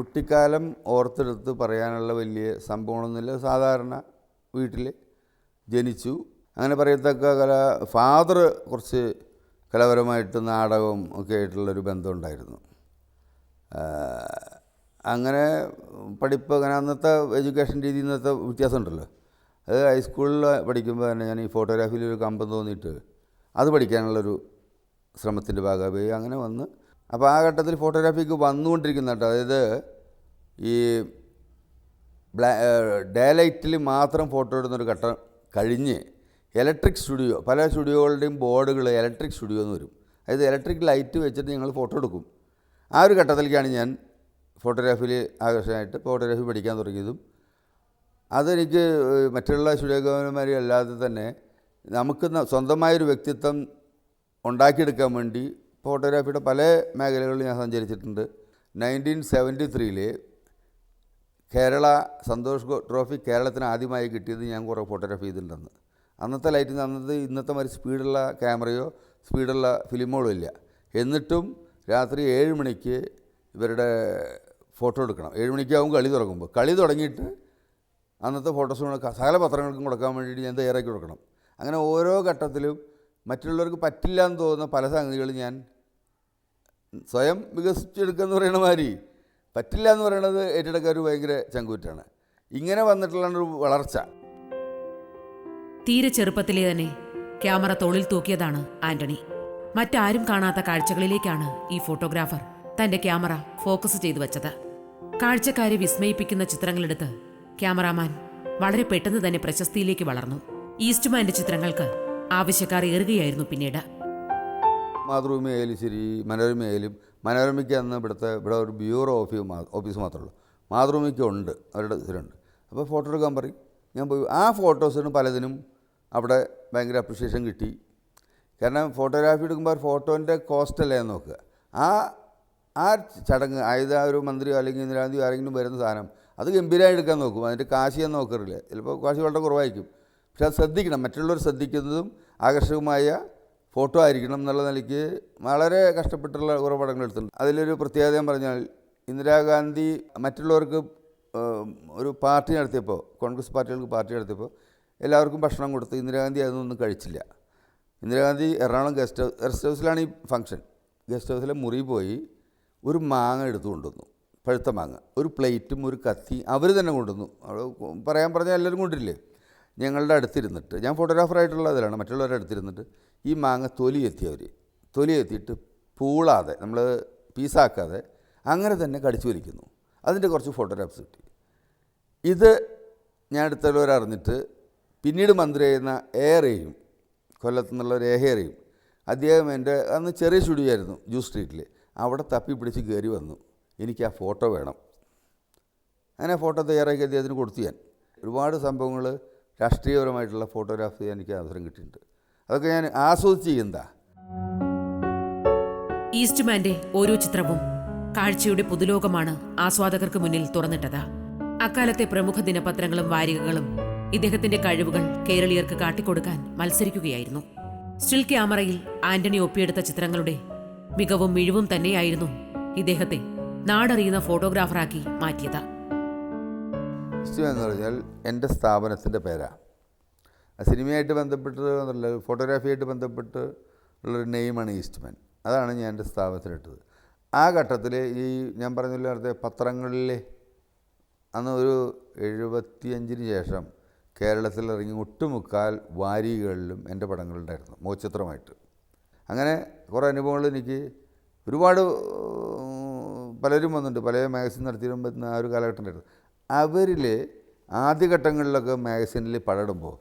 കുട്ടിക്കാലം ഓർത്തെടുത്ത് പറയാനുള്ള വലിയ സംഭവമൊന്നുമില്ല സാധാരണ വീട്ടിൽ ജനിച്ചു. അങ്ങനെ പറയത്തക്ക കല ഫാദർ കുറച്ച് കലാപരമായിട്ട് നാടകവും ഒക്കെ ആയിട്ടുള്ളൊരു ബന്ധമുണ്ടായിരുന്നു. അങ്ങനെ പഠിപ്പ് അങ്ങനെ അന്നത്തെ എഡ്യൂക്കേഷൻ രീതി ഇന്നത്തെ വ്യത്യാസമുണ്ടല്ലോ. അത് ഹൈസ്കൂളിൽ പഠിക്കുമ്പോൾ തന്നെ ഞാൻ ഈ ഫോട്ടോഗ്രാഫിയിൽ ഒരു കമ്പം തോന്നിയിട്ട് അത് പഠിക്കാനുള്ളൊരു ശ്രമത്തിന്റെ ഭാഗമായി. അങ്ങനെ വന്ന് അപ്പോൾ ആ ഘട്ടത്തിൽ ഫോട്ടോഗ്രാഫിക്ക് വന്നുകൊണ്ടിരിക്കുന്ന കേട്ടോ അതായത് ഈ ബ്ലാ ഡേ ലൈറ്റിൽ മാത്രം ഫോട്ടോ ഇടുന്നൊരു ഘട്ടം കഴിഞ്ഞ് ഇലക്ട്രിക് സ്റ്റുഡിയോ പല സ്റ്റുഡിയോകളുടെയും ബോർഡുകൾ ഇലക്ട്രിക് സ്റ്റുഡിയോ എന്ന് വരും. അതായത് ഇലക്ട്രിക് ലൈറ്റ് വെച്ചിട്ട് ഞങ്ങൾ ഫോട്ടോ എടുക്കും. ആ ഒരു ഘട്ടത്തിലേക്കാണ് ഞാൻ ഫോട്ടോഗ്രാഫിയിൽ ആകർഷകമായിട്ട് ഫോട്ടോഗ്രാഫി പഠിക്കാൻ തുടങ്ങിയതും. അതെനിക്ക് മറ്റുള്ള സ്റ്റുഡിയോമാരും അല്ലാതെ തന്നെ നമുക്ക് സ്വന്തമായൊരു വ്യക്തിത്വം ഉണ്ടാക്കിയെടുക്കാൻ വേണ്ടി ഫോട്ടോഗ്രാഫിയുടെ പല മേഖലകളിൽ ഞാൻ സഞ്ചരിച്ചിട്ടുണ്ട്. നയന്റീൻ സെവന്റി ത്രീയിൽ കേരള സന്തോഷ് ട്രോഫി കേരളത്തിന് ആദ്യമായി കിട്ടിയത് ഞാൻ കുറേ ഫോട്ടോഗ്രാഫി ചെയ്തിട്ടുണ്ടെന്ന്. അന്നത്തെ ലൈറ്റിന് അന്നത്തെ ഇന്നത്തെ മാതിരി സ്പീഡുള്ള ക്യാമറയോ സ്പീഡുള്ള ഫിലിമുകളോ ഇല്ല. എന്നിട്ടും രാത്രി ഏഴ് മണിക്ക് ഇവരുടെ ഫോട്ടോ എടുക്കണം. ഏഴ് മണിക്കാവും കളി തുടങ്ങുമ്പോൾ. കളി തുടങ്ങിയിട്ട് അന്നത്തെ ഫോട്ടോസ് സകല പത്രങ്ങൾക്കും കൊടുക്കാൻ വേണ്ടിയിട്ട് ഞാൻ തയ്യാറാക്കി കൊടുക്കണം. അങ്ങനെ ഓരോ ഘട്ടത്തിലും മറ്റുള്ളവർക്ക് പറ്റില്ല എന്ന് തോന്നുന്ന പല സംഗതികളും ഞാൻ സ്വയം വികസിപ്പിച്ചെടുക്കുക എന്ന് പറയുന്ന മാതിരി പറ്റില്ല എന്ന് പറയുന്നത് ഏറ്റെടുക്കാൻ ഒരു ഭയങ്കര ചങ്കൂറ്റാണ്. ഇങ്ങനെ വന്നിട്ടുള്ള ഒരു വളർച്ച. തീരെ ചെറുപ്പത്തിലേ തന്നെ ക്യാമറ തോളിൽ തൂക്കിയതാണ് ആന്റണി. മറ്റാരും കാണാത്ത കാഴ്ചകളിലേക്കാണ് ഈ ഫോട്ടോഗ്രാഫർ തന്റെ ക്യാമറ ഫോക്കസ് ചെയ്തു വച്ചത്. കാഴ്ചക്കാരെ വിസ്മയിപ്പിക്കുന്ന ചിത്രങ്ങളെടുത്ത് ക്യാമറാമാൻ വളരെ പെട്ടെന്ന് തന്നെ പ്രശസ്തിയിലേക്ക് വളർന്നു. ഈസ്റ്റ്മാന്റെ ചിത്രങ്ങൾക്ക് ആവശ്യക്കാർ ഏറുകയായിരുന്നു പിന്നീട്. മാതൃഭൂമി ആയാലും ശരി മനോരമ ആയാലും മനോരമയ്ക്ക് അന്ന് ഇവിടുത്തെ ഇവിടെ ഒരു ബ്യൂറോ ഓഫീസ് ഓഫീസ് മാത്രമേ ഉള്ളൂ മാതൃഭൂമിക്ക് ഉണ്ട് അവരുടെ ഇതിലുണ്ട്. അപ്പോൾ ഫോട്ടോ എടുക്കാൻ പറയും. ഞാൻ പോയി ആ ഫോട്ടോസിന് പലതിനും അവിടെ ഭയങ്കര അപ്രിഷിയേഷൻ കിട്ടി. കാരണം ഫോട്ടോഗ്രാഫി എടുക്കുമ്പോൾ ഫോട്ടോന്റെ കോസ്റ്റ് അല്ലേ നോക്കുക. ആ ആ ചടങ്ങ് അതായത് ആ ഒരു മന്ത്രിയോ അല്ലെങ്കിൽ ഇന്ദിരാഗാന്ധിയോ ആരെങ്കിലും വരുന്ന സാധനം അത് ഗംഭീരമായി എടുക്കാൻ നോക്കും. അതിന്റെ കാശ് ഞാൻ നോക്കാറില്ല. ചിലപ്പോൾ കാശ് വളരെ കുറവായിരിക്കും. പക്ഷെ അത് ശ്രദ്ധിക്കണം. മറ്റുള്ളവർ ശ്രദ്ധിക്കുന്നതും ആകർഷകമായ ഫോട്ടോ ആയിരിക്കണം എന്നുള്ള നിലയ്ക്ക് വളരെ കഷ്ടപ്പെട്ടുള്ള കുറേ പടങ്ങൾ എടുത്തിട്ടുണ്ട്. അതിലൊരു പ്രത്യേകത ഞാൻ പറഞ്ഞാൽ ഇന്ദിരാഗാന്ധി മറ്റുള്ളവർക്ക് ഒരു പാർട്ടി നടത്തിയപ്പോൾ കോൺഗ്രസ് പാർട്ടികൾക്ക് പാർട്ടി നടത്തിയപ്പോൾ എല്ലാവർക്കും ഭക്ഷണം കൊടുത്ത് ഇന്ദിരാഗാന്ധി അതൊന്നും കഴിച്ചില്ല. Indira Gandhi Ernakulam guest house guest ഹൗസിലാണ് ഈ ഫംഗ്ഷൻ. ഗസ്റ്റ് ഹൗസിലെ മുറി പോയി ഒരു മാങ്ങ എടുത്തു കൊണ്ടുവന്നു. പഴുത്ത മാങ്ങ. ഒരു പ്ലേറ്റും ഒരു കത്തി അവർ തന്നെ കൊണ്ടുവന്നു. അവിടെ പറയാൻ പറഞ്ഞാൽ എല്ലാവരും കൊണ്ടിരില്ലേ ഞങ്ങളുടെ അടുത്തിരുന്നിട്ട് ഞാൻ ഫോട്ടോഗ്രാഫറായിട്ടുള്ള അതിലാണ് മറ്റുള്ളവരുടെ അടുത്തിരുന്നിട്ട് ഈ മാങ്ങ തൊലി എത്തി അവർ തൊലി എത്തിയിട്ട് പൂളാതെ നമ്മൾ പീസാക്കാതെ അങ്ങനെ തന്നെ കടിച്ചു വലിക്കുന്നു. അതിന്റെ കുറച്ച് ഫോട്ടോഗ്രാഫ്സ് കിട്ടി. ഇത് ഞാൻ അടുത്തുള്ളവരറിഞ്ഞിട്ട് പിന്നീട് മന്ത്രിയായിരുന്ന ഏറെയും കൊല്ലത്തു നിന്നുള്ള ഒരു ഏഹേറയും അദ്ദേഹം എന്റെ അന്ന് ചെറിയ സ്റ്റുഡിയോ ആയിരുന്നു ജൂ സ്ട്രീറ്റിൽ അവിടെ തപ്പി പിടിച്ച് കയറി വന്നു. എനിക്ക് ആ ഫോട്ടോ വേണം. അങ്ങനെ ഫോട്ടോ തയ്യാറാക്കി അദ്ദേഹത്തിന് കൊടുത്തു ഞാൻ. ഒരുപാട് സംഭവങ്ങൾ രാഷ്ട്രീയപരമായിട്ടുള്ള ഫോട്ടോഗ്രാഫി എനിക്ക് അവസരം കിട്ടിയിട്ടുണ്ട്. അതൊക്കെ ഞാൻ ആസ്വദിച്ച് ചെയ്യുന്നതാ ഈസ്റ്റ്മാന്റെ ഓരോ ചിത്രവും കാഴ്ചയുടെ പുതുലോകമാണ് ആസ്വാദകർക്ക് മുന്നിൽ തുറന്നിട്ടത്. അക്കാലത്തെ പ്രമുഖ ദിനപത്രങ്ങളും വാരികകളും ഇദ്ദേഹത്തിന്റെ കഴിവുകൾ കേരളീയർക്ക് കാട്ടിക്കൊടുക്കാൻ മത്സരിക്കുകയായിരുന്നു. സ്റ്റിൽ ക്യാമറയിൽ ആന്റണി ഒപ്പിയെടുത്ത ചിത്രങ്ങളുടെ മികവും മിഴിവും തന്നെയായിരുന്നു ഇദ്ദേഹത്തെ നാടറിയുന്ന ഫോട്ടോഗ്രാഫറാക്കി മാറ്റിയത്. ഇഷ്ടം എന്ന് പറഞ്ഞാൽ എന്റെ സ്ഥാപനത്തിന്റെ പേരാണ് സിനിമയായിട്ട് ബന്ധപ്പെട്ട് എന്നുള്ള ഫോട്ടോഗ്രാഫിയായിട്ട് ബന്ധപ്പെട്ട് ഉള്ളൊരു നെയിമാണ് ഈസ്റ്റ്മാൻ. അതാണ് ഞാൻ എന്റെ സ്ഥാപനത്തിലിട്ടത്. ആ ഘട്ടത്തിൽ ഈ ഞാൻ പറഞ്ഞില്ല നേരത്തെ പത്രങ്ങളിലെ അന്ന് ഒരു എഴുപത്തിയഞ്ചിന് ശേഷം കേരളത്തിൽ ഇറങ്ങി ഒട്ടുമുക്കാൽ വാരികളിലും എന്റെ പടങ്ങളുണ്ടായിരുന്നു മോചിത്രമായിട്ട്. അങ്ങനെ കുറേ അനുഭവങ്ങൾ എനിക്ക് ഒരുപാട് പലരും വന്നിട്ടുണ്ട്. പല മാഗസിൻ നടത്തിയിരുമ്പോൾ ആ ഒരു കാലഘട്ടം ഉണ്ടായിരുന്നു. അവരിൽ ആദ്യഘട്ടങ്ങളിലൊക്കെ മാഗസിനിൽ പടടുമ്പോൾ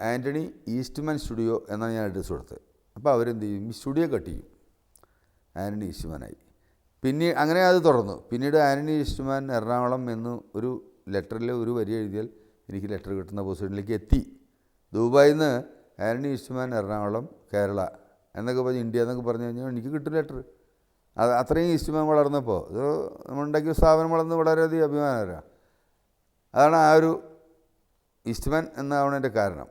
ആന്റണി ഈസ്റ്റ്മാൻ സ്റ്റുഡിയോ എന്നാണ് ഞാൻ അഡ്രസ് കൊടുത്തത്. അപ്പോൾ അവരെന്ത് ചെയ്യും? സ്റ്റുഡിയോ കട്ട് ചെയ്യും. ആന്റണി ഈസ്റ്റ്മാനായി. പിന്നെ അങ്ങനെ അത് തുറന്നു. പിന്നീട് ആന്റണി ഈസ്റ്റ്മാൻ എറണാകുളം എന്ന് ഒരു ലെറ്ററിൽ ഒരു വരി എഴുതിയാൽ എനിക്ക് ലെറ്റർ കിട്ടുന്ന പൊസിഷനിലേക്ക് എത്തി. ദുബായിൽ നിന്ന് ആന്റണി ഈസ്റ്റ്മാൻ എറണാകുളം കേരള എന്നൊക്കെ പറഞ്ഞ് ഇന്ത്യ എന്നൊക്കെ പറഞ്ഞു കഴിഞ്ഞാൽ എനിക്ക് കിട്ടും ലെറ്റർ. അത് അത്രയും ഈസ്റ്റ്മാൻ വളർന്നപ്പോൾ. ഇത് നമ്മളുണ്ടാക്കിയ സ്ഥാപനം വളർന്ന് വളരെയധികം അഭിമാനകരമാണ്. അതാണ് ആ ഒരു ഇഷ്ടമൻ എന്നാവണതിന്റെ കാരണം.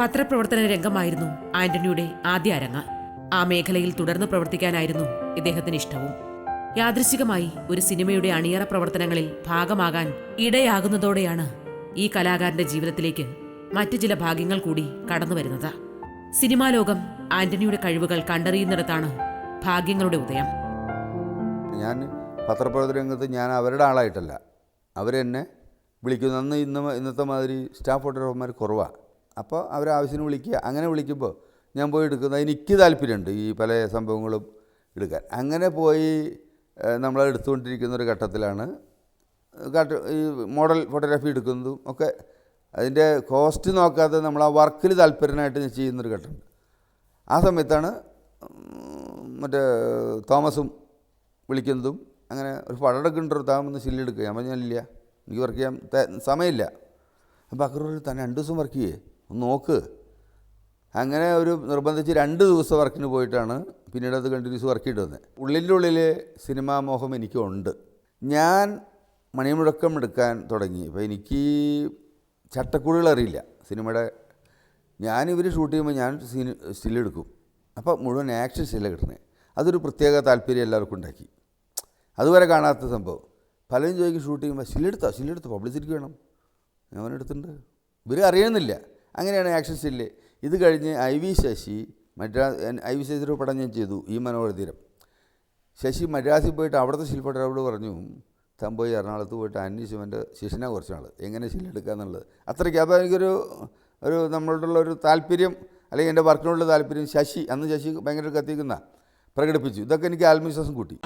പത്രപ്രവർത്തന രംഗമായിരുന്നു ആന്റണിയുടെ ആദ്യ അരങ്ങ്. ആ മേഖലയിൽ തുടർന്ന് പ്രവർത്തിക്കാനായിരുന്നു ഇദ്ദേഹത്തിന് ഇഷ്ടവും. യാദൃശികമായി ഒരു സിനിമയുടെ അണിയറ പ്രവർത്തനങ്ങളിൽ ഭാഗമാകാൻ ഇടയാകുന്നതോടെയാണ് ഈ കലാകാരന്റെ ജീവിതത്തിലേക്ക് മറ്റു ചില ഭാഗ്യങ്ങൾ കൂടി കടന്നു വരുന്നത് സിനിമാ ലോകം ആന്റണിയുടെ കഴിവുകൾ കണ്ടറിയുന്നിടത്താണ് ഭാഗ്യങ്ങളുടെ ഉദയം. ഞാൻ പത്രപ്രവർത്തന രംഗത്ത് ഞാൻ അവരുടെ ആളായിട്ടല്ല. അവരെന്നെ വിളിക്കുന്നു. അന്ന് ഇന്ന് ഇന്നത്തെ മാതിരി സ്റ്റാഫ് ഫോട്ടോഗ്രാഫർമാർ കുറവാണ് അപ്പോൾ അവരാവശ്യത്തിന് വിളിക്കുക. അങ്ങനെ വിളിക്കുമ്പോൾ ഞാൻ പോയി എടുക്കുന്നത് എനിക്ക് താല്പര്യമുണ്ട് ഈ പല സംഭവങ്ങളും എടുക്കാൻ. അങ്ങനെ പോയി നമ്മൾ എടുത്തുകൊണ്ടിരിക്കുന്ന ഒരു ഘട്ടത്തിലാണ് കാട്ട് ഈ മോഡൽ ഫോട്ടോഗ്രാഫി എടുക്കുന്നതും ഒക്കെ അതിന്റെ കോസ്റ്റ് നോക്കാതെ നമ്മൾ ആ വർക്കിൽ താല്പര്യനായിട്ട് ചെയ്യുന്നൊരു ഘട്ടമുണ്ട്. ആ സമയത്താണ് മറ്റേ തോമസും വിളിക്കുന്നതും അങ്ങനെ ഒരു പടം എടുക്കുന്നുണ്ടോ താമെന്ന് ശില്ലെടുക്കുക ഞാൻ പറഞ്ഞില്ല എനിക്ക് വർക്ക് ചെയ്യാൻ സമയമില്ല. അപ്പോൾ അക്രൂർ തന്നെ രണ്ട് ദിവസം വർക്ക് ചെയ്യേ ഒന്ന് നോക്ക്. അങ്ങനെ ഒരു നിർബന്ധിച്ച് രണ്ട് ദിവസം വർക്കിന് പോയിട്ടാണ് പിന്നീട് അത് കണ്ടിന്യൂസ് വർക്ക് ചെയ്ത് വന്നത് ഉള്ളിന്റെ ഉള്ളിൽ സിനിമാ മോഹം എനിക്കുണ്ട്. ഞാൻ മണിമുഴക്കം എടുക്കാൻ തുടങ്ങി. അപ്പോൾ എനിക്ക് ചട്ടക്കൂടുകൾ അറിയില്ല. സിനിമയുടെ ഞാൻ ഷൂട്ട് ചെയ്യുമ്പോൾ ഞാൻ സീൻ സ്റ്റില്ലെടുക്കും അപ്പോൾ മുഴുവൻ ആക്ഷൻ സ്റ്റില്ല കിട്ടുന്നത് അതൊരു പ്രത്യേക താല്പര്യം എല്ലാവർക്കും ഉണ്ടാക്കി. അതുവരെ കാണാത്ത സംഭവം. പലരും ചോദിക്കും ഷൂട്ട് ചെയ്യുമ്പോൾ സ്റ്റില്ലെടുത്തോ സ്റ്റില്ലെടുത്തോ പബ്ലിസിറ്റിക്ക് വേണം. ഞാൻ എടുത്തിട്ടുണ്ട്. ഇവർ അറിയുന്നില്ല അങ്ങനെയാണ് ആക്ഷൻ സ്റ്റില്ല് ഇത് കഴിഞ്ഞ് I V Sasi Madras I V ശശിയുടെ പടം ഞാൻ ചെയ്തു ഈ മനോഹരതീരം ശശി മദ്രാസിൽ പോയിട്ട് അവിടുത്തെ ശില്പടരോട് പറഞ്ഞു താൻ പോയി എറണാകുളത്ത് പോയിട്ട് അന്വേഷിച്ചവന്റെ ശിഷ്യനെ കുറച്ച് നാൾ എങ്ങനെ ശില്ലെടുക്കുക എന്നുള്ളത്? അത്രയ്ക്ക്. അപ്പോൾ എനിക്കൊരു ഒരു നമ്മളോടുള്ള ഒരു താല്പര്യം അല്ലെങ്കിൽ എന്റെ വർക്കിനോടുള്ള താല്പര്യം ശശി. അന്ന് ശശി ഭയങ്കര കത്തിക്കുന്ന പ്രകടിപ്പിച്ചു. ഇതൊക്കെ എനിക്ക് ആത്മവിശ്വാസം കൂട്ടി.